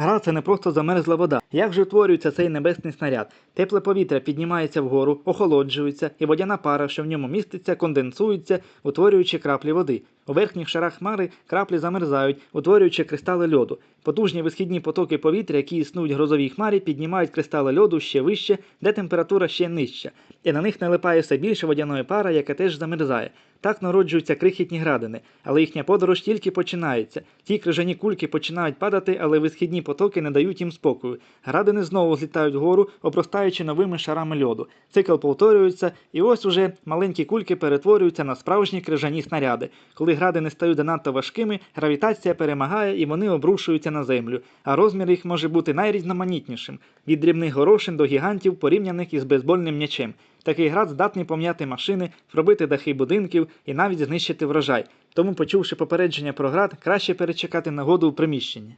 Град це не просто замерзла вода. Як же утворюється цей небесний снаряд? Тепле повітря піднімається вгору, охолоджується, і водяна пара, що в ньому міститься, конденсується, утворюючи краплі води. У верхніх шарах хмари краплі замерзають, утворюючи кристали льоду. Потужні висхідні потоки повітря, які існують в грозовій хмарі, піднімають кристали льоду ще вище, де температура ще нижча, і на них налипає все більше водяної пари, яка теж замерзає. Так народжуються крихітні градини, але їхня подорож тільки починається. Ті крижані кульки починають падати, але висхідні потоки не дають їм спокою. Градини знову злітають вгору, обростаючи новими шарами льоду. Цикл повторюється, і ось уже маленькі кульки перетворюються на справжні крижані снаряди. Коли градини стають занадто важкими, гравітація перемагає і вони обрушуються на землю. А розмір їх може бути найрізноманітнішим від дрібних горошин до гігантів, порівняних із бейсбольним м'ячем. Такий град здатний пом'яти машини, пробити дахи будинків і навіть знищити врожай. Тому, почувши попередження про град, краще перечекати нагоду у приміщенні.